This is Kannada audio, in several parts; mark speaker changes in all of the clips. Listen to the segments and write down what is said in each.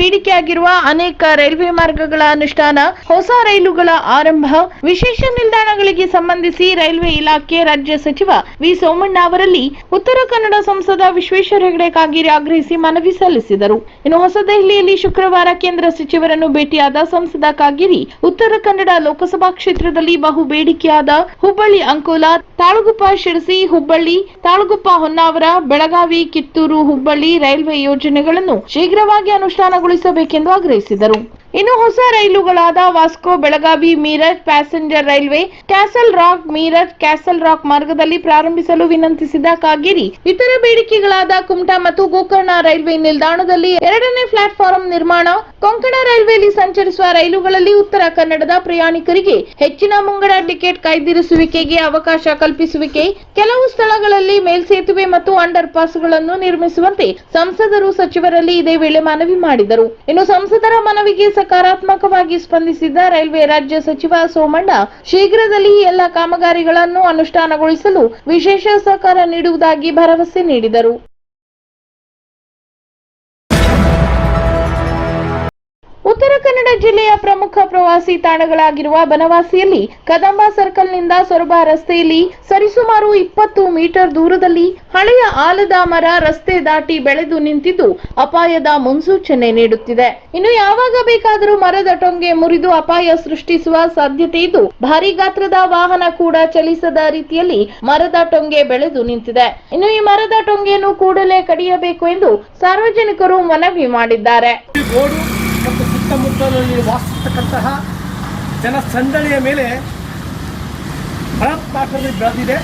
Speaker 1: ಬೇಡಿಕೆಯಾಗಿರುವ ಅನೇಕ ರೈಲ್ವೆ ಮಾರ್ಗಗಳ ಅನುಷ್ಠಾನ, ಹೊಸ ರೈಲುಗಳ ಆರಂಭ, ವಿಶೇಷ ನಿಲ್ದಾಣಗಳಿಗೆ ಸಂಬಂಧಿಸಿ ರೈಲ್ವೆ ಇಲಾಖೆ ರಾಜ್ಯ ಸಚಿವ ವಿ ಸೋಮಣ್ಣ ಅವರಲ್ಲಿ ಉತ್ತರ ಕನ್ನಡ ಸಂಸದ ವಿಶ್ವೇಶ್ವರ ಹೆಗಡೆ ಕಾಗೇರಿ ಆಗ್ರಹಿಸಿ ಮನವಿ ಸಲ್ಲಿಸಿದರು. ಇನ್ನು ಹೊಸದೆಹಲಿಯಲ್ಲಿ ಶುಕ್ರವಾರ ಕೇಂದ್ರ ಸಚಿವರನ್ನು ಭೇಟಿಯಾದ ಸಂಸದ ಕಾಗೇರಿ, ಉತ್ತರ ಕನ್ನಡ ಲೋಕಸಭಾ ಕ್ಷೇತ್ರದಲ್ಲಿ ಬಹು ಬೇಡಿಕೆಯಾದ ಹುಬ್ಬಳ್ಳಿ ಅಂಕೋಲಾ, ತಾಳಗುಪ್ಪ ಶಿರಸಿ, ಹುಬ್ಬಳ್ಳಿ, ತಾಳಗುಪ್ಪ ಹೊನ್ನಾವರ, ಬೆಳಗಾವಿ, ಕಿತ್ತೂರು, ಹುಬ್ಬಳ್ಳಿ ರೈಲ್ವೆ ಯೋಜನೆಗಳನ್ನು ಶೀಘ್ರವಾಗಿ ಅನುಷ್ಠಾನಗೊಳಿಸಬೇಕೆಂದು ಆಗ್ರಹಿಸಿದರು. ಇನ್ನು ಹೊಸ ರೈಲುಗಳಾದ Vasco Belagavi Miraj passenger railway, castle rock Miraj castle rock ಮಾರ್ಗದಲ್ಲಿ ಪ್ರಾರಂಭಿಸಲು ವಿನಂತಿಸಿದ ಕಾಗೇರಿ. ಇತರ ಬೇಡಿಕೆಗಳಾದ ಕುಮಟಾ ಮತ್ತು ಗೋಕರ್ಣ ರೈಲ್ವೆ ನಿಲ್ದಾಣದಲ್ಲಿ ಎರಡನೇ ಪ್ಲಾಟ್ಫಾರ್ಮ್ ನಿರ್ಮಾಣ, ಕೊಂಕಣ ರೈಲ್ವೆಯಲ್ಲಿ ಸಂಚರಿಸುವ ರೈಲುಗಳಲ್ಲಿ ಉತ್ತರ ಕನ್ನಡದ ಪ್ರಯಾಣಿಕರಿಗೆ ಹೆಚ್ಚಿನ ಮುಂಗಡ ಟಿಕೆಟ್ ಕಾಯ್ದಿರಿಸುವಿಕೆಗೆ ಅವಕಾಶ ಕಲ್ಪಿಸುವಿಕೆ, ಕೆಲವು ಸ್ಥಳಗಳಲ್ಲಿ ಮೇಲ್ಸೇತುವೆ ಮತ್ತು ಅಂಡರ್ ಪಾಸ್ಗಳನ್ನು ನಿರ್ಮಿಸುವಂತೆ ಸಂಸದರು ಸಚಿವರಲ್ಲಿ ಇದೇ ವೇಳೆ ಮನವಿ ಮಾಡಿದರು. ಇನ್ನು ಸಂಸದರ ಮನವಿಗೆ ಸಕಾರಾತ್ಮಕವಾಗಿ ಸ್ಪಂದಿಸಿದ ರೈಲ್ವೆ ರಾಜ್ಯ ಸಚಿವ ಸೋಮಣ್ಣ, ಶೀಘ್ರದಲ್ಲಿ ಎಲ್ಲ ಕಾಮಗಾರಿಗಳನ್ನು ಅನುಷ್ಠಾನಗೊಳಿಸಲು ವಿಶೇಷ ಸಹಕಾರ ನೀಡುವುದಾಗಿ ಭರವಸೆ ನೀಡಿದರು. ಉತ್ತರ ಕನ್ನಡ ಜಿಲ್ಲೆಯ ಪ್ರಮುಖ ಪ್ರವಾಸಿ ತಾಣಗಳಾಗಿರುವ ಬನವಾಸಿಯಲ್ಲಿ ಕದಂಬ ಸರ್ಕಲ್ನಿಂದ ಸೊರಬ ರಸ್ತೆಯಲ್ಲಿ ಸರಿಸುಮಾರು ಇಪ್ಪತ್ತು ಮೀಟರ್ ದೂರದಲ್ಲಿ ಹಳೆಯ ಆಲದ ಮರ ರಸ್ತೆ ದಾಟಿ ಬೆಳೆದು ನಿಂತಿದ್ದು ಅಪಾಯದ ಮುನ್ಸೂಚನೆ ನೀಡುತ್ತಿದೆ. ಇನ್ನು ಯಾವಾಗ ಬೇಕಾದರೂ ಮರದ ಟೊಂಗೆ ಮುರಿದು ಅಪಾಯ ಸೃಷ್ಟಿಸುವ ಸಾಧ್ಯತೆ ಇದ್ದು ಭಾರೀ ಗಾತ್ರದ ವಾಹನ ಕೂಡ ಚಲಿಸದ ರೀತಿಯಲ್ಲಿ ಮರದ ಟೊಂಗೆ ಬೆಳೆದು ನಿಂತಿದೆ. ಇನ್ನು ಈ ಮರದ ಟೊಂಗೆಯನ್ನು ಕೂಡಲೇ ಕಡಿಯಬೇಕು ಎಂದು ಸಾರ್ವಜನಿಕರು ಮನವಿ ಮಾಡಿದ್ದಾರೆ.
Speaker 2: ಸುತ್ತಮುತ್ತಲಲ್ಲಿ ವಾಸಿಸ್ತಕ್ಕಂತಹ ಜನಸಂದಣಿಯ ಮೇಲೆ ಬೃಹತ್ತಾಕಾರದಲ್ಲಿ ಬೆಳೆದಿದೆ.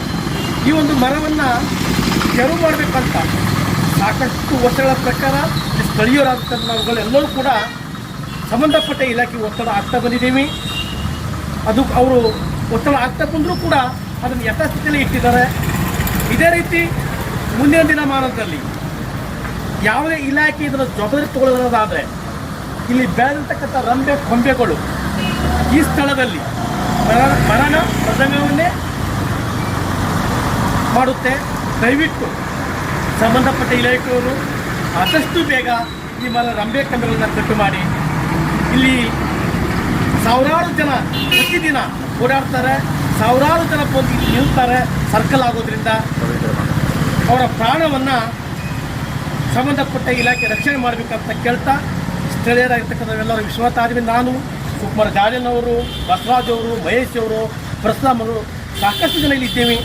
Speaker 2: ಈ ಒಂದು ಮರವನ್ನು ತೆರವು ಮಾಡಬೇಕಂತ ಸಾಕಷ್ಟು ವರ್ಷಗಳ ಪ್ರಕಾರ ಸ್ಥಳೀಯರಾದಂಥ ನಾವುಗಳೆಲ್ಲರೂ ಕೂಡ ಸಂಬಂಧಪಟ್ಟ ಇಲಾಖೆ ಒತ್ತಡ ಆಗ್ತಾ ಬಂದಿದ್ದೀವಿ. ಅದು ಅವರು ಒತ್ತಡ ಆಗ್ತಾ ಬಂದರೂ ಕೂಡ ಅದನ್ನು ಯಥಾಸ್ಥಿತಿಯಲ್ಲಿ ಇಟ್ಟಿದ್ದಾರೆ. ಇದೇ ರೀತಿ ಮುಂದಿನ ದಿನಮಾನದಲ್ಲಿ ಯಾವುದೇ ಇಲಾಖೆ ಇದರ ಜವಾಬ್ದಾರಿ ತಗೊಳ್ಳೋದಾದರೆ ಇಲ್ಲಿ ಬೆಳೆದಿರ್ತಕ್ಕಂಥ ರಂಬೆ ಕೊಂಬೆಗಳು ಈ ಸ್ಥಳದಲ್ಲಿ ಮರ, ಮರಣ ಪ್ರಸಂಗವನ್ನೇ ಮಾಡುತ್ತೆ. ದಯವಿಟ್ಟು ಸಂಬಂಧಪಟ್ಟ ಇಲಾಖೆಯವರು ಆದಷ್ಟು ಬೇಗ ಈ ಮರ, ರಂಬೆ ಕಂಬೆಗಳನ್ನು ಕಟ್ಟು ಮಾಡಿ. ಇಲ್ಲಿ ಸಾವಿರಾರು ಜನ ಪ್ರತಿದಿನ ಓಡಾಡ್ತಾರೆ. ಸಾವಿರಾರು ಜನ ಬಂದು ಇಲ್ಲಿ ನಿಲ್ತಾರೆ. ಸರ್ಕಲ್ ಆಗೋದ್ರಿಂದ ಅವರ ಪ್ರಾಣವನ್ನು ಸಂಬಂಧಪಟ್ಟ ಇಲಾಖೆ ರಕ್ಷಣೆ ಮಾಡಬೇಕಂತ ಕೇಳ್ತಾ ಸ್ಥಳೀಯರಾಗಿರ್ತಕ್ಕಂಥವೆಲ್ಲರೂ ವಿಶ್ವನಾಥ ಆದ್ಮೇಲೆ ನಾನು, ಸುಕುಮಾರ್ ಅವರು, ಬಸವರಾಜ್ ಅವರು, ಮಹೇಶ್ ಅವರು, ಪ್ರಸ್ಲಾಮ್ ಅವರು, ಸಾಕಷ್ಟು ಜನ ಇಲ್ಲಿ ಇದ್ದೇವೆ.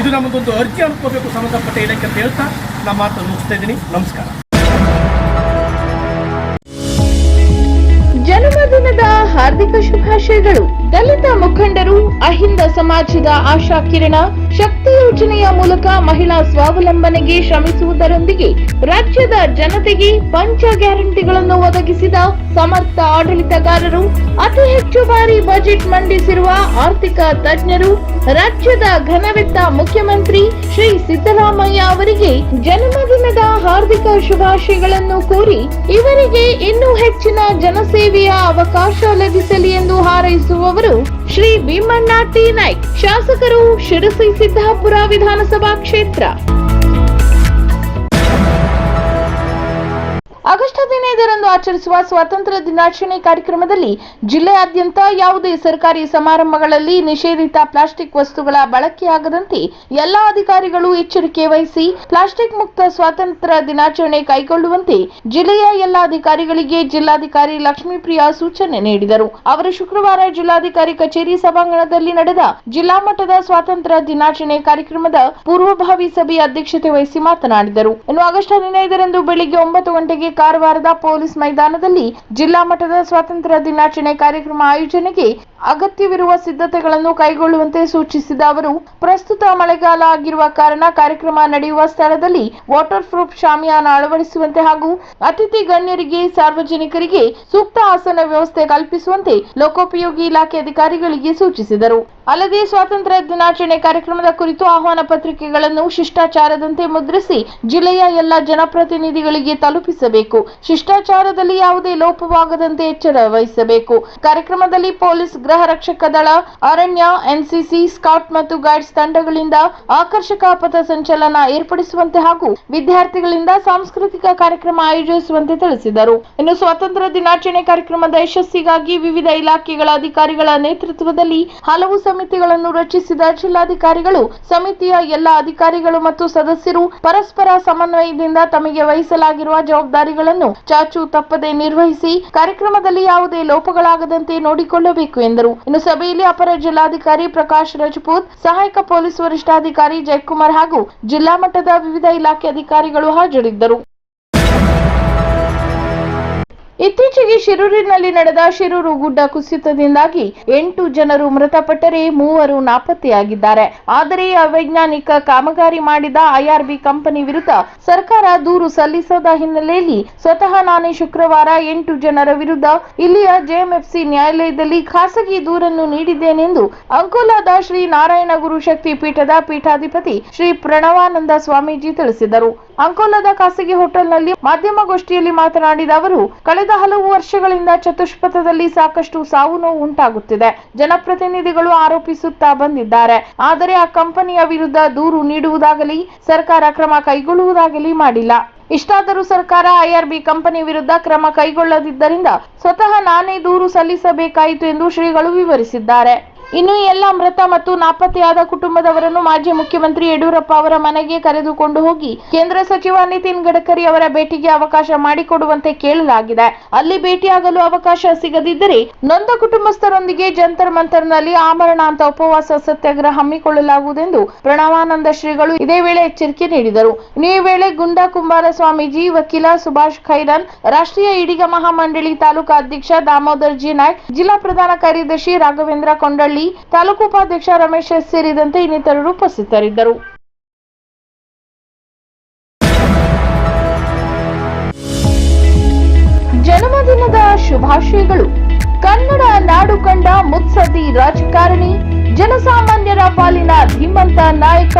Speaker 2: ಇದು ನಮಗೊಂದು ಅರ್ಜಿ ಅನ್ಕೋಬೇಕು ಸಂಬಂಧಪಟ್ಟ ಇಲಾಖೆ ಅಂತ ಹೇಳ್ತಾ ನಮ್ಮ ಮಾತನ್ನು ಮುಗಿಸ್ತಾ ಇದ್ದೀನಿ. ನಮಸ್ಕಾರ.
Speaker 1: ಜನ್ಮದಿನದ ಹಾರ್ದಿಕ ಶುಭಾಶಯಗಳು. ದಲಿತ ಮುಖಂಡರು ಅಹಿಂದ ಸಮಾಜದ ಆಶಾ ಕಿರಣ, ಶಕ್ತಿ ಯೋಜನೆಯ ಮೂಲಕ ಮಹಿಳಾ ಸ್ವಾವಲಂಬನೆಗೆ ಶ್ರಮಿಸುವುದರೊಂದಿಗೆ ರಾಜ್ಯದ ಜನತೆಗೆ ಪಂಚ ಗ್ಯಾರಂಟಿಗಳನ್ನು ಒದಗಿಸಿದ ಸಮರ್ಥ ಆಡಳಿತಗಾರರು, ಅತಿ ಹೆಚ್ಚು ಬಾರಿ ಬಜೆಟ್ ಮಂಡಿಸಿರುವ ಆರ್ಥಿಕ ತಜ್ಞರು, ರಾಜ್ಯದ ಘನವೆತ್ತ ಮುಖ್ಯಮಂತ್ರಿ ಶ್ರೀ ಸಿದ್ದರಾಮಯ್ಯ ಅವರಿಗೆ ಜನ್ಮದಿನದ ಹಾರ್ದಿಕ ಶುಭಾಶಯಗಳನ್ನು ಕೋರಿ ಇವರಿಗೆ ಇನ್ನೂ ಹೆಚ್ಚಿನ ಜನಸೇವೆಯ ಅವಕಾಶ ಲಭಿಸಲಿ ಎಂದು ಹಾರೈಸುವವರು ಶ್ರೀ ಭೀಮಣ್ಣ ಟಿ. ನಾಯ್ಕ್ ಶಾಸಕರು ಶಿರಸಿ ಸಿದ್ದಾಪುರ ವಿಧಾನಸಭಾ ಕ್ಷೇತ್ರ. ಆಗಸ್ಟ್ ಹದಿನೈದರಂದು ಆಚರಿಸುವ ಸ್ವಾತಂತ್ರ್ಯ ದಿನಾಚರಣೆ ಕಾರ್ಯಕ್ರಮದಲ್ಲಿ ಜಿಲ್ಲೆಯಾದ್ಯಂತ ಯಾವುದೇ ಸರ್ಕಾರಿ ಸಮಾರಂಭಗಳಲ್ಲಿ ನಿಷೇಧಿತ ಪ್ಲಾಸ್ಟಿಕ್ ವಸ್ತುಗಳ ಬಳಕೆಯಾಗದಂತೆ ಎಲ್ಲಾ ಅಧಿಕಾರಿಗಳು ಎಚ್ಚರಿಕೆ ವಹಿಸಿ ಪ್ಲಾಸ್ಟಿಕ್ ಮುಕ್ತ ಸ್ವಾತಂತ್ರ್ಯ ದಿನಾಚರಣೆ ಕೈಗೊಳ್ಳುವಂತೆ ಜಿಲ್ಲೆಯ ಎಲ್ಲಾ ಅಧಿಕಾರಿಗಳಿಗೆ ಜಿಲ್ಲಾಧಿಕಾರಿ ಲಕ್ಷ್ಮೀಪ್ರಿಯಾ ಸೂಚನೆ ನೀಡಿದರು. ಅವರು ಶುಕ್ರವಾರ ಜಿಲ್ಲಾಧಿಕಾರಿ ಕಚೇರಿ ಸಭಾಂಗಣದಲ್ಲಿ ನಡೆದ ಜಿಲ್ಲಾ ಮಟ್ಟದ ಸ್ವಾತಂತ್ರ್ಯ ದಿನಾಚರಣೆ ಕಾರ್ಯಕ್ರಮದ ಪೂರ್ವಭಾವಿ ಸಭೆಯ ಅಧ್ಯಕ್ಷತೆ ವಹಿಸಿ ಮಾತನಾಡಿದರು. ಇನ್ನು ಆಗಸ್ಟ್ ಹದಿನೈದರಂದು ಬೆಳಿಗ್ಗೆ ಒಂಬತ್ತು ಗಂಟೆಗೆ ಕಾರವಾರದ ಪೊಲೀಸ್ ಮೈದಾನದಲ್ಲಿ ಜಿಲ್ಲಾ ಮಟ್ಟದ ಸ್ವಾತಂತ್ರ್ಯ ದಿನಾಚರಣೆ ಕಾರ್ಯಕ್ರಮ ಆಯೋಜನೆಗೆ ಅಗತ್ಯವಿರುವ ಸಿದ್ಧತೆಗಳನ್ನು ಕೈಗೊಳ್ಳುವಂತೆ ಸೂಚಿಸಿದ ಅವರು, ಪ್ರಸ್ತುತ ಮಳೆಗಾಲ ಆಗಿರುವ ಕಾರಣ ಕಾರ್ಯಕ್ರಮ ನಡೆಯುವ ಸ್ಥಳದಲ್ಲಿ ವಾಟರ್ ಪ್ರೂಫ್ ಶಾಮಿಯಾನ ಅಳವಡಿಸುವಂತೆ ಹಾಗೂ ಅತಿಥಿ ಗಣ್ಯರಿಗೆ, ಸಾರ್ವಜನಿಕರಿಗೆ ಸೂಕ್ತ ಆಸನ ವ್ಯವಸ್ಥೆ ಕಲ್ಪಿಸುವಂತೆ ಲೋಕೋಪಯೋಗಿ ಇಲಾಖೆ ಅಧಿಕಾರಿಗಳಿಗೆ ಸೂಚಿಸಿದರು. ಅಲ್ಲದೆ ಸ್ವಾತಂತ್ರ್ಯ ದಿನಾಚರಣೆ ಕಾರ್ಯಕ್ರಮದ ಕುರಿತು ಆಹ್ವಾನ ಪತ್ರಿಕೆಗಳನ್ನು ಶಿಷ್ಟಾಚಾರದಂತೆ ಮುದ್ರಿಸಿ ಜಿಲ್ಲೆಯ ಎಲ್ಲ ಜನಪ್ರತಿನಿಧಿಗಳಿಗೆ ತಲುಪಿಸಬೇಕು. ಶಿಷ್ಟಾಚಾರ ಶಿಷ್ಟಾಚಾರದಲ್ಲಿ ಯಾವುದೇ ಲೋಪವಾಗದಂತೆ ಎಚ್ಚರ ವಹಿಸಬೇಕು. ಕಾರ್ಯಕ್ರಮದಲ್ಲಿ ಪೊಲೀಸ್, ಗೃಹ ರಕ್ಷಕ ದಳ, ಅರಣ್ಯ, ಎನ್ಸಿಸಿ, ಸ್ಕೌಟ್ ಮತ್ತು ಗೈಡ್ಸ್ ತಂಡಗಳಿಂದ ಆಕರ್ಷಕ ಪಥ ಸಂಚಲನ ಏರ್ಪಡಿಸುವಂತೆ ಹಾಗೂ ವಿದ್ಯಾರ್ಥಿಗಳಿಂದ ಸಾಂಸ್ಕೃತಿಕ ಕಾರ್ಯಕ್ರಮ ಆಯೋಜಿಸುವಂತೆ ತಿಳಿಸಿದರು. ಇನ್ನು ಸ್ವಾತಂತ್ರ್ಯ ದಿನಾಚರಣೆ ಕಾರ್ಯಕ್ರಮದ ಯಶಸ್ಸಿಗಾಗಿ ವಿವಿಧ ಇಲಾಖೆಗಳ ಅಧಿಕಾರಿಗಳ ನೇತೃತ್ವದಲ್ಲಿ ಹಲವು ಸಮಿತಿಗಳನ್ನು ರಚಿಸಿದ ಜಿಲ್ಲಾಧಿಕಾರಿಗಳು, ಸಮಿತಿಯ ಎಲ್ಲ ಅಧಿಕಾರಿಗಳು ಮತ್ತು ಸದಸ್ಯರು ಪರಸ್ಪರ ಸಮನ್ವಯದಿಂದ ತಮಗೆ ವಹಿಸಲಾಗಿರುವ ಜವಾಬ್ದಾರಿಗಳನ್ನು ಚಾಚು ತಪ್ಪದೆ ನಿರ್ವಹಿಸಿ ಕಾರ್ಯಕ್ರಮದಲ್ಲಿ ಯಾವುದೇ ಲೋಪಗಳಾಗದಂತೆ ನೋಡಿಕೊಳ್ಳಬೇಕು ಎಂದರು. ಇನ್ನು ಸಭೆಯಲ್ಲಿ ಅಪರ ಜಿಲ್ಲಾಧಿಕಾರಿ ಪ್ರಕಾಶ್ ರಜಪೂತ್, ಸಹಾಯಕ ಪೊಲೀಸ್ ವರಿಷ್ಠಾಧಿಕಾರಿ ಜಯಕುಮಾರ್ ಹಾಗೂ ಜಿಲ್ಲಾ ಮಟ್ಟದ ವಿವಿಧ ಇಲಾಖೆ ಅಧಿಕಾರಿಗಳು ಹಾಜರಿದ್ದರು. ಇತ್ತೀಚೆಗೆ ಶಿರೂರಿನಲ್ಲಿ ನಡೆದ ಶಿರೂರು ಗುಡ್ಡ ಕುಸಿತದಿಂದಾಗಿ ಎಂಟು ಜನರು ಮೃತಪಟ್ಟರೆ ಮೂವರು ನಾಪತ್ತೆಯಾಗಿದ್ದಾರೆ. ಆದರೆ ಅವೈಜ್ಞಾನಿಕ ಕಾಮಗಾರಿ ಮಾಡಿದ ಐಆರ್ಬಿ ಕಂಪನಿ ವಿರುದ್ಧ ಸರ್ಕಾರ ದೂರು ಸಲ್ಲಿಸದ ಹಿನ್ನೆಲೆಯಲ್ಲಿ ಸ್ವತಃ ನಾನೇ ಶುಕ್ರವಾರ ಎಂಟು ಜನರ ವಿರುದ್ಧ ಇಲ್ಲಿಯ ಜೆಎಂಎಫ್ಸಿ ನ್ಯಾಯಾಲಯದಲ್ಲಿ ಖಾಸಗಿ ದೂರನ್ನು ನೀಡಿದ್ದೇನೆಂದು ಅಂಕೋಲಾದ ಶ್ರೀ ನಾರಾಯಣ ಗುರು ಶಕ್ತಿ ಪೀಠದ ಪೀಠಾಧಿಪತಿ ಶ್ರೀ ಪ್ರಣವಾನಂದ ಸ್ವಾಮೀಜಿ ತಿಳಿಸಿದರು. ಅಂಕೋಲಾದ ಖಾಸಗಿ ಹೋಟೆಲ್ನಲ್ಲಿ ಮಾಧ್ಯಮಗೋಷ್ಠಿಯಲ್ಲಿ ಮಾತನಾಡಿದ ಅವರು, ಕಳೆದ ಹಲವು ವರ್ಷಗಳಿಂದ ಚತುಷ್ಪಥದಲ್ಲಿ ಸಾಕಷ್ಟು ಸಾವು ನೋವು ಉಂಟಾಗುತ್ತಿದೆ. ಜನಪ್ರತಿನಿಧಿಗಳು ಆರೋಪಿಸುತ್ತಾ ಬಂದಿದ್ದಾರೆ. ಆದರೆ ಆ ಕಂಪನಿಯ ವಿರುದ್ಧ ದೂರು ನೀಡುವುದಾಗಲಿ, ಸರ್ಕಾರ ಕ್ರಮ ಕೈಗೊಳ್ಳುವುದಾಗಲಿ ಮಾಡಿಲ್ಲ. ಇಷ್ಟಾದರೂ ಸರ್ಕಾರ ಐಆರ್ಬಿ ಕಂಪನಿ ವಿರುದ್ಧ ಕ್ರಮ ಕೈಗೊಳ್ಳದಿದ್ದರಿಂದ ಸ್ವತಃ ನಾನೇ ದೂರು ಸಲ್ಲಿಸಬೇಕಾಯಿತು ಎಂದು ಶ್ರೀಗಳು ವಿವರಿಸಿದ್ದಾರೆ. ಇನ್ನು ಎಲ್ಲ ಮೃತ ಮತ್ತು ನಾಪತ್ತೆಯಾದ ಕುಟುಂಬದವರನ್ನು ಮಾಜಿ ಮುಖ್ಯಮಂತ್ರಿ ಯಡಿಯೂರಪ್ಪ ಅವರ ಮನೆಗೆ ಕರೆದುಕೊಂಡು ಹೋಗಿ ಕೇಂದ್ರ ಸಚಿವ ನಿತಿನ್ ಗಡ್ಕರಿ ಅವರ ಭೇಟಿಗೆ ಅವಕಾಶ ಮಾಡಿಕೊಡುವಂತೆ ಕೇಳಲಾಗಿದೆ. ಅಲ್ಲಿ ಭೇಟಿಯಾಗಲು ಅವಕಾಶ ಸಿಗದಿದ್ದರೆ ನೊಂದ ಕುಟುಂಬಸ್ಥರೊಂದಿಗೆ ಜಂತರ್ ಮಂತರ್ನಲ್ಲಿ ಆಮರಣಾಂತ ಉಪವಾಸ ಸತ್ಯಾಗ್ರಹ ಹಮ್ಮಿಕೊಳ್ಳಲಾಗುವುದೆಂದು ಪ್ರಣವಾನಂದ ಶ್ರೀಗಳು ಇದೇ ವೇಳೆ ಎಚ್ಚರಿಕೆ ನೀಡಿದರು. ಈ ವೇಳೆ ಗುಂಡಾ ಕುಂಬಾರ ಸ್ವಾಮೀಜಿ ವಕೀಲ ಸುಭಾಷ್ ಖೈರನ್, ರಾಷ್ಟ್ರೀಯ ಈಡಿಗ ಮಹಾಮಂಡಳಿ ತಾಲೂಕಾ ಅಧ್ಯಕ್ಷ ದಾಮೋದರ್ ಜಿ ನಾಯ್ಕ್, ಜಿಲ್ಲಾ ಪ್ರಧಾನ ಕಾರ್ಯದರ್ಶಿ ರಾಘವೇಂದ್ರ ಕೊಂಡಳ್ಳಿ ತಾಲೂಕು ಉಪಾಧ್ಯಕ್ಷ ರಮೇಶ್ ಸೇರಿದಂತೆ ಇನ್ನಿತರರು ಉಪಸ್ಥಿತರಿದ್ದರು. ಜನ್ಮದಿನದ ಶುಭಾಶಯಗಳು. ಕನ್ನಡ ನಾಡು ಕಂಡ ಮುತ್ಸದ್ದಿ ರಾಜಕಾರಣಿ, ಜನಸಾಮಾನ್ಯರ ಪಾಲಿನ ಧೀಮಂತ ನಾಯಕ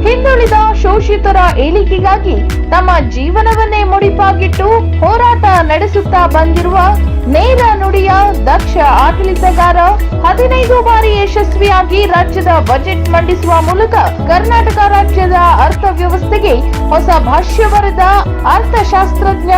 Speaker 1: ಹಿಂದುಳಿದ ಶೋಷಿತರ ಏಳಿಗೆಗಾಗಿ ತಮ್ಮ ಜೀವನವನ್ನೇ ಮುಡಿಪಾಗಿಟ್ಟು ಹೋರಾಟ ನಡೆಸುತ್ತಾ ಬಂದಿರುವ ನೇರ ನುಡಿಯ ದಕ್ಷ ಆಡಳಿತಗಾರ ಹದಿನೈದು ಬಾರಿ ಯಶಸ್ವಿಯಾಗಿ ರಾಜ್ಯದ ಬಜೆಟ್ ಮಂಡಿಸುವ ಮೂಲಕ ಕರ್ನಾಟಕ ರಾಜ್ಯದ ಅರ್ಥವ್ಯವಸ್ಥೆಗೆ ಹೊಸ ಭಾಷ್ಯ ಬರೆದ ಅರ್ಥಶಾಸ್ತ್ರಜ್ಞ,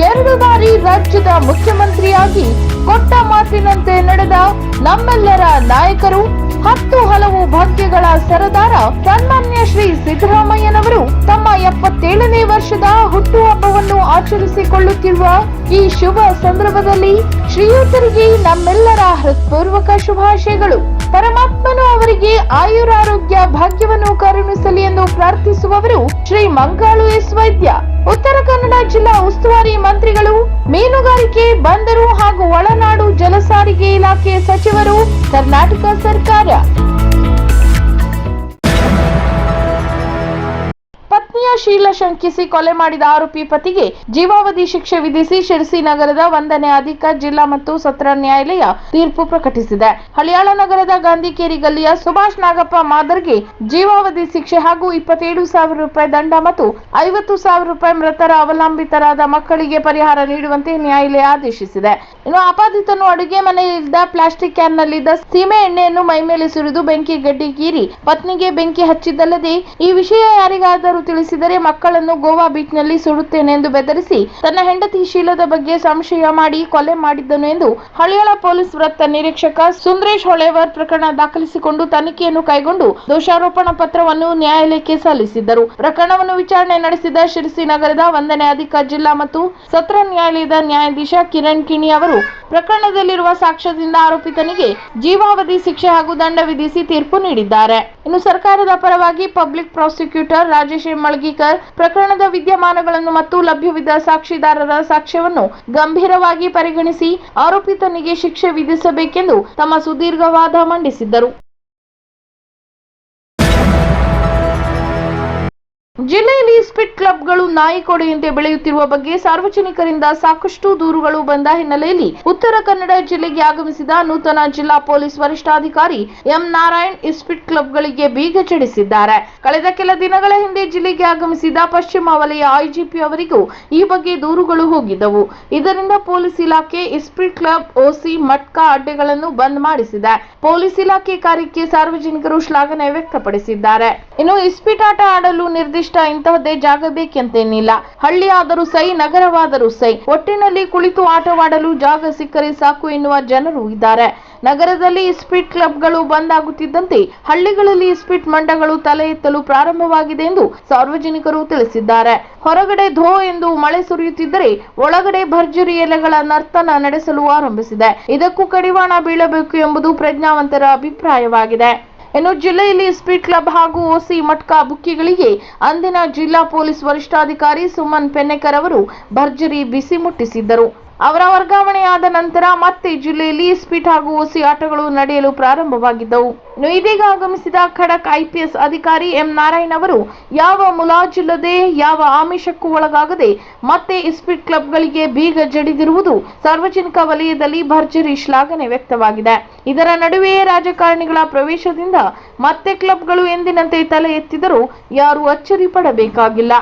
Speaker 1: ಎರಡು ಬಾರಿ ರಾಜ್ಯದ ಮುಖ್ಯಮಂತ್ರಿಯಾಗಿ ಕೊಟ್ಟ ಮಾತಿನಂತೆ ನಡೆದ ನಮ್ಮೆಲ್ಲರ ನಾಯಕರು ಹತ್ತು ಹಲವು ಭಾಗ್ಯಗಳ ಸರದಾರ ಸನ್ಮಾನ್ಯ ಶ್ರೀ ಸಿದ್ದರಾಮಯ್ಯನವರು ತಮ್ಮ ಎಪ್ಪತ್ತೇಳನೇ ವರ್ಷದ ಹುಟ್ಟುಹಬ್ಬವನ್ನು ಆಚರಿಸಿಕೊಳ್ಳುತ್ತಿರುವ ಈ ಶುಭ ಸಂದರ್ಭದಲ್ಲಿ ಶ್ರೀಯುತರಿಗೆ ನಮ್ಮೆಲ್ಲರ ಹೃತ್ಪೂರ್ವಕ ಶುಭಾಶಯಗಳು. ಪರಮಾತ್ಮನು ಅವರಿಗೆ ಆಯುರಾರೋಗ್ಯ ಭಾಗ್ಯವನ್ನು ಕರುಣಿಸಲಿ ಎಂದು ಪ್ರಾರ್ಥಿಸುವವರು ಶ್ರೀ ಮಂಗಾಳು ಎಸ್ ವೈದ್ಯ. ಉತ್ತರ ಕನ್ನಡ ಜಿಲ್ಲಾ ಉಸ್ತುವಾರಿ ಮಂತ್ರಿಗಳು, ಮೀನುಗಾರಿಕೆ ಬಂದರು ಹಾಗೂ ಒಳನಾಡು ಜಲಸಾರಿಗೆ ಇಲಾಖೆ ಸಚಿವರು, ಕರ್ನಾಟಕ ಸರ್ಕಾರ. ಪತ್ನಿಯ ಶೀಲ ಶಂಕಿಸಿ ಕೊಲೆ ಮಾಡಿದ ಆರೋಪಿ ಪತಿಗೆ ಜೀವಾವಧಿ ಶಿಕ್ಷೆ ವಿಧಿಸಿ ಶಿರಸಿ ನಗರದ ಒಂದನೇ ಅಧಿಕ ಜಿಲ್ಲಾ ಮತ್ತು ಸತ್ರ ನ್ಯಾಯಾಲಯ ತೀರ್ಪು ಪ್ರಕಟಿಸಿದೆ. ಹಳಿಯಾಳ ನಗರದ ಗಾಂಧಿಕೇರಿ ಗಲ್ಲಿಯ ಸುಭಾಷ್ ನಾಗಪ್ಪ ಮಾದರ್ಗೆ ಜೀವಾವಧಿ ಶಿಕ್ಷೆ ಹಾಗೂ ಇಪ್ಪತ್ತೇಳು ಸಾವಿರ ರೂಪಾಯಿ ದಂಡ ಮತ್ತು ಐವತ್ತು ಸಾವಿರ ರೂಪಾಯಿ ಮೃತರ ಅವಲಂಬಿತರಾದ ಮಕ್ಕಳಿಗೆ ಪರಿಹಾರ ನೀಡುವಂತೆ ನ್ಯಾಯಾಲಯ ಆದೇಶಿಸಿದೆ. ಇನ್ನು ಆಪಾದಿತನು ಅಡುಗೆ ಮನೆಯಲ್ಲಿದ್ದ ಪ್ಲಾಸ್ಟಿಕ್ ಕ್ಯಾನ್ ನಲ್ಲಿದ್ದ ಸೀಮೆ ಎಣ್ಣೆಯನ್ನು ಮೈಮೇಲೆ ಸುರಿದು ಬೆಂಕಿ ಗಡ್ಡಿ ಕೀರಿ ಪತ್ನಿಗೆ ಬೆಂಕಿ ಹಚ್ಚಿದ್ದಲ್ಲದೆ ಈ ವಿಷಯ ಯಾರಿಗಾದರೂ ತಿಳಿಸಿದರೆ ಮಕ್ಕಳನ್ನು ಗೋವಾ ಬೀಚ್ನಲ್ಲಿ ಸುಡುತ್ತೇನೆ ಎಂದು ಬೆದರಿಸಿ ತನ್ನ ಹೆಂಡತಿ ಶೀಲದ ಬಗ್ಗೆ ಸಂಶಯ ಮಾಡಿ ಕೊಲೆ ಮಾಡಿದ್ದನು ಎಂದು ಹಳಿಯಾಳ ಪೊಲೀಸ್ ವೃತ್ತ ನಿರೀಕ್ಷಕ ಸುಂದ್ರೇಶ್ ಹೊಳೆವರ್ ಪ್ರಕರಣ ದಾಖಲಿಸಿಕೊಂಡು ತನಿಖೆಯನ್ನು ಕೈಗೊಂಡು ದೋಷಾರೋಪಣಾ ಪತ್ರವನ್ನು ನ್ಯಾಯಾಲಯಕ್ಕೆ ಸಲ್ಲಿಸಿದ್ದರು. ಪ್ರಕರಣವನ್ನು ವಿಚಾರಣೆ ನಡೆಸಿದ ಶಿರಸಿ ನಗರದ ಒಂದನೇ ಅಧಿಕ ಜಿಲ್ಲಾ ಮತ್ತು ಸತ್ರ ನ್ಯಾಯಾಲಯದ ನ್ಯಾಯಾಧೀಶ ಕಿರಣ್ ಕಿಣಿ ಅವರು ಪ್ರಕರಣದಲ್ಲಿರುವ ಸಾಕ್ಷ್ಯದಿಂದ ಆರೋಪಿತನಿಗೆ ಜೀವಾವಧಿ ಶಿಕ್ಷೆ ಹಾಗೂ ದಂಡ ವಿಧಿಸಿ ತೀರ್ಪು ನೀಡಿದ್ದಾರೆ. ಇನ್ನು ಸರ್ಕಾರದ ಪರವಾಗಿ ಪಬ್ಲಿಕ್ ಪ್ರಾಸಿಕ್ಯೂಟರ್ ರಾಜೇಶ್ ಮಳ್ಗಿಕರ್ ಪ್ರಕರಣದ ವಿದ್ಯಮಾನಗಳನ್ನು ಮತ್ತು ಲಭ್ಯವಿದ್ದ ಸಾಕ್ಷಿದಾರರ ಸಾಕ್ಷ್ಯವನ್ನು ಗಂಭೀರವಾಗಿ ಪರಿಗಣಿಸಿ ಆರೋಪಿತನಿಗೆ ಶಿಕ್ಷೆ ವಿಧಿಸಬೇಕೆಂದು ತಮ್ಮ ಸುದೀರ್ಘ ವಾದ ಮಂಡಿಸಿದ್ದರು. ಜಿಲ್ಲೆಯಲ್ಲಿ ಸ್ಪಿಟ್ ಕ್ಲಬ್ಗಳು ನಾಯಿ ಕೊಡೆಯಂತೆ ಬೆಳೆಯುತ್ತಿರುವ ಬಗ್ಗೆ ಸಾರ್ವಜನಿಕರಿಂದ ಸಾಕಷ್ಟು ದೂರುಗಳು ಬಂದ ಹಿನ್ನೆಲೆಯಲ್ಲಿ ಉತ್ತರ ಕನ್ನಡ ಜಿಲ್ಲೆಗೆ ಆಗಮಿಸಿದ ನೂತನ ಜಿಲ್ಲಾ ಪೊಲೀಸ್ ವರಿಷ್ಠಾಧಿಕಾರಿ ಎಂ ನಾರಾಯಣ್ ಇಸ್ಪಿಟ್ ಕ್ಲಬ್ಗಳಿಗೆ ಬೀಗ ಜಡಿಸಿದ್ದಾರೆ ಕಳೆದ ಕೆಲ ದಿನಗಳ ಹಿಂದೆ ಜಿಲ್ಲೆಗೆ ಆಗಮಿಸಿದ ಪಶ್ಚಿಮ ವಲಯ ಐಜಿಪಿ ಅವರಿಗೂ ಈ ಬಗ್ಗೆ ದೂರುಗಳು ಹೋಗಿದ್ದವು. ಇದರಿಂದ ಪೊಲೀಸ್ ಇಲಾಖೆ ಇಸ್ಪಿಟ್ ಕ್ಲಬ್ ಓಸಿ ಮಟ್ಕಾ ಅಡ್ಡೆಗಳನ್ನು ಬಂದ್ ಮಾಡಿಸಿದೆ. ಪೊಲೀಸ್ ಇಲಾಖೆ ಕಾರ್ಯಕ್ಕೆ ಸಾರ್ವಜನಿಕರು ಶ್ಲಾಘನೆ ವ್ಯಕ್ತಪಡಿಸಿದ್ದಾರೆ. ಇನ್ನು ಇಸ್ಪಿಟ್ ಆಟ ಆಡಲು ನಿರ್ದಿಷ್ಟ ಇಂತಹದ್ದೇ ಜಾಗ ಬೇಕೆಂತೇನಿಲ್ಲ. ಹಳ್ಳಿ ಸೈ, ನಗರವಾದರೂ ಸೈ. ಒಟ್ಟಿನಲ್ಲಿ ಕುಳಿತು ಆಟವಾಡಲು ಜಾಗ ಸಿಕ್ಕರೆ ಸಾಕು ಎನ್ನುವ ಜನರು ಇದ್ದಾರೆ. ನಗರದಲ್ಲಿ ಇಸ್ಪಿಟ್ ಕ್ಲಬ್ಗಳು ಬಂದ್ ಆಗುತ್ತಿದ್ದಂತೆ ಹಳ್ಳಿಗಳಲ್ಲಿ ಇಸ್ಪಿಟ್ ಮಂಡಗಳು ತಲೆ ಎತ್ತಲು ಪ್ರಾರಂಭವಾಗಿದೆ ಎಂದು ಸಾರ್ವಜನಿಕರು ತಿಳಿಸಿದ್ದಾರೆ. ಹೊರಗಡೆ ಧೋ ಎಂದು ಮಳೆ ಸುರಿಯುತ್ತಿದ್ದರೆ ಒಳಗಡೆ ಭರ್ಜರಿ ಎಲೆಗಳ ನರ್ತನ ನಡೆಸಲು ಆರಂಭಿಸಿದೆ. ಇದಕ್ಕೂ ಕಡಿವಾಣ ಬೀಳಬೇಕು ಎಂಬುದು ಪ್ರಜ್ಞಾವಂತರ ಅಭಿಪ್ರಾಯವಾಗಿದೆ. ಇನ್ನು ಜಿಲ್ಲೆಯಲ್ಲಿ ಸ್ಪೀಡ್ ಕ್ಲಬ್ ಹಾಗೂ ಓಸಿ ಮಟ್ಕಾ ಬುಕ್ಕಿಗಳಿಗೆ ಅಂದಿನ ಜಿಲ್ಲಾ ಪೊಲೀಸ್ ವರಿಷ್ಠಾಧಿಕಾರಿ ಸುಮನ್ ಪೆನ್ನೆಕರ್ ಅವರು ಭರ್ಜರಿ ಬಿಸಿ ಮುಟ್ಟಿಸಿದ್ದರು. ಅವರ ವರ್ಗಾವಣೆಯಾದ ನಂತರ ಮತ್ತೆ ಜಿಲ್ಲೆಯಲ್ಲಿ ಸ್ಪೀಟ್ ಹಾಗೂ ಓಸಿ ಆಟಗಳು ನಡೆಯಲು ಪ್ರಾರಂಭವಾಗಿದ್ದವು. ಇದೀಗ ಆಗಮಿಸಿದ ಖಡಕ್ ಐಪಿಎಸ್ ಅಧಿಕಾರಿ ಎಂ ನಾರಾಯಣ್ ಅವರು, ಯಾವ ಮುಲಾಜಿಲ್ಲದೆ ಯಾವ ಆಮಿಷಕ್ಕೂ ಒಳಗಾಗದೆ ಮತ್ತೆ ಇಸ್ಪಿಟ್ ಕ್ಲಬ್ಗಳಿಗೆ ಬೀಗ ಜಡಿದಿರುವುದು ಸಾರ್ವಜನಿಕ ವಲಯದಲ್ಲಿ ಭರ್ಜರಿ ಶ್ಲಾಘನೆ ವ್ಯಕ್ತವಾಗಿದೆ. ಇದರ ನಡುವೆಯೇ ರಾಜಕಾರಣಿಗಳ ಪ್ರವೇಶದಿಂದ ಮತ್ತೆ ಕ್ಲಬ್ಗಳು ಎಂದಿನಂತೆ ತಲೆ ಎತ್ತಿದರೂ ಯಾರೂ ಅಚ್ಚರಿ ಪಡಬೇಕಾಗಿಲ್ಲ.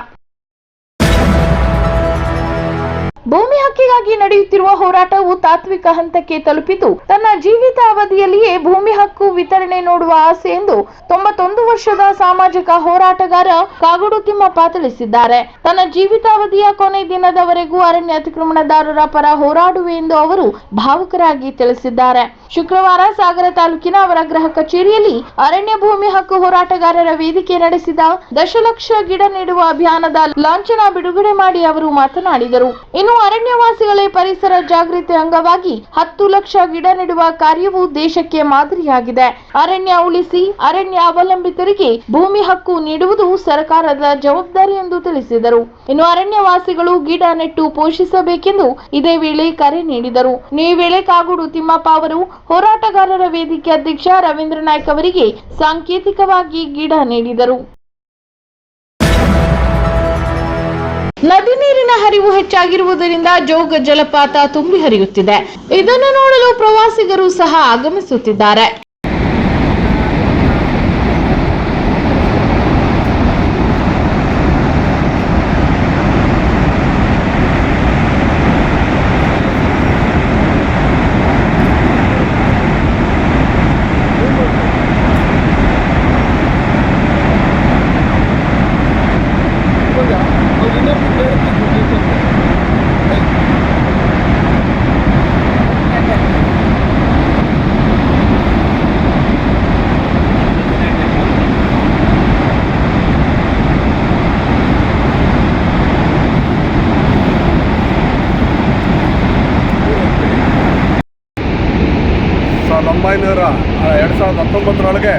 Speaker 1: ಭೂಮಿ ಹಕ್ಕಿಗಾಗಿ ನಡೆಯುತ್ತಿರುವ ಹೋರಾಟವು ತಾತ್ವಿಕ ಹಂತಕ್ಕೆ ತಲುಪಿತು ತನ್ನ ಜೀವಿತ ಅವಧಿಯಲ್ಲಿಯೇ ಭೂಮಿ ಹಕ್ಕು ವಿತರಣೆ ನೋಡುವ ಆಸೆ ಎಂದು ತೊಂಬತ್ತೊಂದು ವರ್ಷದ ಸಾಮಾಜಿಕ ಹೋರಾಟಗಾರ ಕಾಗೋಡು ತಿಮ್ಮಪ್ಪ ತಿಳಿಸಿದ್ದಾರೆ. ತನ್ನ ಜೀವಿತಾವಧಿಯ ಕೊನೆ ದಿನದವರೆಗೂ ಅರಣ್ಯ ಅತಿಕ್ರಮಣದಾರರ ಪರ ಹೋರಾಡುವೆ ಎಂದು ಅವರು ಭಾವುಕರಾಗಿ ತಿಳಿಸಿದ್ದಾರೆ. ಶುಕ್ರವಾರ ಸಾಗರ ತಾಲೂಕಿನ ಅವರ ಗೃಹ ಕಚೇರಿಯಲ್ಲಿ ಅರಣ್ಯ ಭೂಮಿ ಹಕ್ಕು ಹೋರಾಟಗಾರರ ವೇದಿಕೆ ನಡೆಸಿದ ದಶಲಕ್ಷ ಗಿಡ ನೀಡುವ ಅಭಿಯಾನದ ಲಾಂಛನ ಬಿಡುಗಡೆ ಮಾಡಿ ಅವರು ಮಾತನಾಡಿದರು. ಇನ್ನು ಅರಣ್ಯವಾಸಿಗಳೇ ಪರಿಸರ ಜಾಗೃತಿ ಅಂಗವಾಗಿ ಹತ್ತು ಲಕ್ಷ ಗಿಡ ನೆಡುವ ಕಾರ್ಯವು ದೇಶಕ್ಕೆ ಮಾದರಿಯಾಗಿದೆ. ಅರಣ್ಯ ಉಳಿಸಿ, ಅರಣ್ಯ ಅವಲಂಬಿತರಿಗೆ ಭೂಮಿ ಹಕ್ಕು ನೀಡುವುದು ಸರ್ಕಾರದ ಜವಾಬ್ದಾರಿ ಎಂದು ತಿಳಿಸಿದರು. ಇನ್ನು ಅರಣ್ಯವಾಸಿಗಳು ಗಿಡ ನೆಟ್ಟು ಪೋಷಿಸಬೇಕೆಂದು ಇದೇ ವೇಳೆ ಕರೆ ನೀಡಿದರು. ಈ ವೇಳೆ ಕಾಗೋಡು ತಿಮ್ಮಪ್ಪ ಅವರು ಹೋರಾಟಗಾರರ ವೇದಿಕೆ ಅಧ್ಯಕ್ಷ ರವೀಂದ್ರ ನಾಯ್ಕ ಅವರಿಗೆ ಸಾಂಕೇತಿಕವಾಗಿ ಗಿಡ ನೀಡಿದರು. ನದಿ ನೀರಿನ ಹರಿವು ಹೆಚ್ಚಾಗಿರುವುದರಿಂದ ಜೋಗ ಜಲಪಾತ ತುಂಬಿ ಹರಿಯುತ್ತಿದೆ. ಇದನ್ನು ನೋಡಲು ಪ್ರವಾಸಿಗರು ಸಹ ಆಗಮಿಸುತ್ತಿದ್ದಾರೆ
Speaker 3: ಸಾವಿರದ ಒಂಬೈನೂರ ಎರಡು ಸಾವಿರದ ಹತ್ತೊಂಬತ್ತರೊಳಗೆ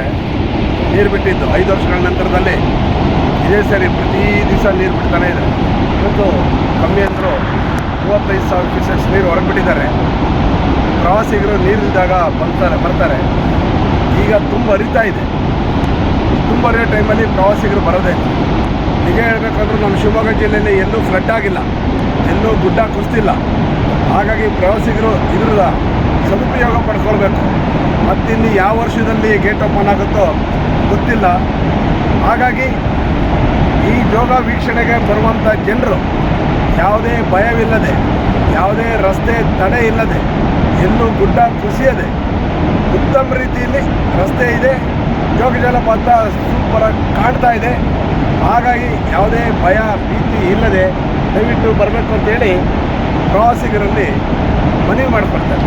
Speaker 3: ನೀರು ಬಿಟ್ಟಿದ್ದು. ಐದು ವರ್ಷಗಳ ನಂತರದಲ್ಲಿ ಇದೇ ಸರಿ ಪ್ರತಿ ದಿವಸ ನೀರು ಬಿಡ್ತಾನೆ ಇದೆ. ಇವತ್ತು ಕಮ್ಮಿ ಅಂದರು ಮೂವತ್ತೈದು ಸಾವಿರ ಕ್ಯೂಸೆಕ್ಸ್ ನೀರು ಹೊರಗೆ ಬಿಟ್ಟಿದ್ದಾರೆ ಪ್ರವಾಸಿಗರು ನೀರಿದ್ದಾಗ ಬರ್ತಾರೆ ಬರ್ತಾರೆ. ಈಗ ತುಂಬ ಹರಿತಾ ಇದೆ. ತುಂಬ ಹರಿಯೋ ಟೈಮಲ್ಲಿ ಪ್ರವಾಸಿಗರು ಬರೋದೇ ನಿಜ ಹೇಳ್ಬೇಕಂದ್ರೆ ನಮ್ಮ ಶಿವಮೊಗ್ಗ ಜಿಲ್ಲೆಯಲ್ಲಿ ಎಲ್ಲೂ ಫ್ಲಡ್ ಆಗಿಲ್ಲ. ಎಲ್ಲೂ ಗುಡ್ಡ ಕುಸ್ತಿಲ್ಲ. ಹಾಗಾಗಿ ಪ್ರವಾಸಿಗರು ಇದ್ರ ಸದುಪಯೋಗ ಪಡ್ಕೊಳ್ಬೇಕು. ಮತ್ತಿನ್ನು ಯಾವ ವರ್ಷದಲ್ಲಿ ಗೇಟ್ ಓಪನ್ ಆಗುತ್ತೋ ಗೊತ್ತಿಲ್ಲ. ಹಾಗಾಗಿ ಈ ಜೋಗ ವೀಕ್ಷಣೆಗೆ ಬರುವಂಥ ಜನರು ಯಾವುದೇ ಭಯವಿಲ್ಲದೆ, ಯಾವುದೇ ರಸ್ತೆ ತಡೆ ಇಲ್ಲದೆ, ಎಲ್ಲೂ ಗುಡ್ಡ ಕುಸಿಯದೆ, ಉತ್ತಮ ರೀತಿಯಲ್ಲಿ ರಸ್ತೆ ಇದೆ, ಜೋಗ ಜಲಪಾತ ಸೂಪರಾಗಿ ಕಾಣ್ತಾ ಇದೆ. ಹಾಗಾಗಿ ಯಾವುದೇ ಭಯ, ಭೀತಿ ಇಲ್ಲದೆ ದಯವಿಟ್ಟು ಬರಬೇಕು ಅಂತೇಳಿ, ಪ್ರವಾಸಿಗರಲ್ಲಿ ಮನವಿ ಮಾಡಿಕೊಡ್ತಾರೆ